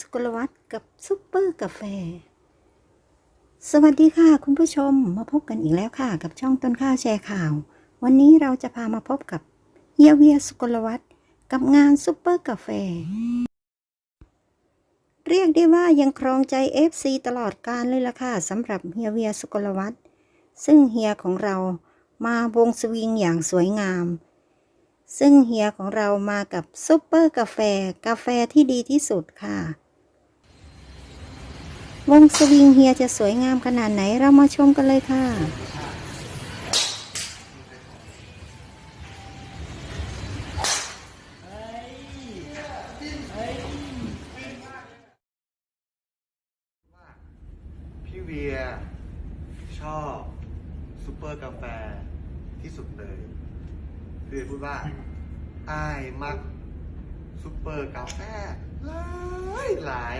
สกลวัฒกับซุปเปอร์กาแฟ สวัสดีค่ะ คุณผู้ชมมาพบกันอีกแล้วค่ะ กับช่องต้นข้าวแชร์ข่าว วันนี้เราจะพามาพบกับเฮียเวียสุกลวัฒกับงานซุปเปอร์กาแฟ เรียกได้ว่ายังครองใจ FC ตลอดการเลยล่ะค่ะสำหรับเฮียเวียสุกลวัฒซึ่งเฮียของเรามาวงสวิงอย่างสวยงาม ซึ่งเฮียของเรามากับซุปเปอร์กาแฟ กาแฟที่ดีที่สุดค่ะ วงสวิงเฮียจะสวยงามขนาดไหนเรามาชมกันเลยค่ะพี่เวียชอบซูเปอร์กาแฟที่สุดเลย คือพูดว่าอ้ายมักซูเปอร์กาแฟหลายหลาย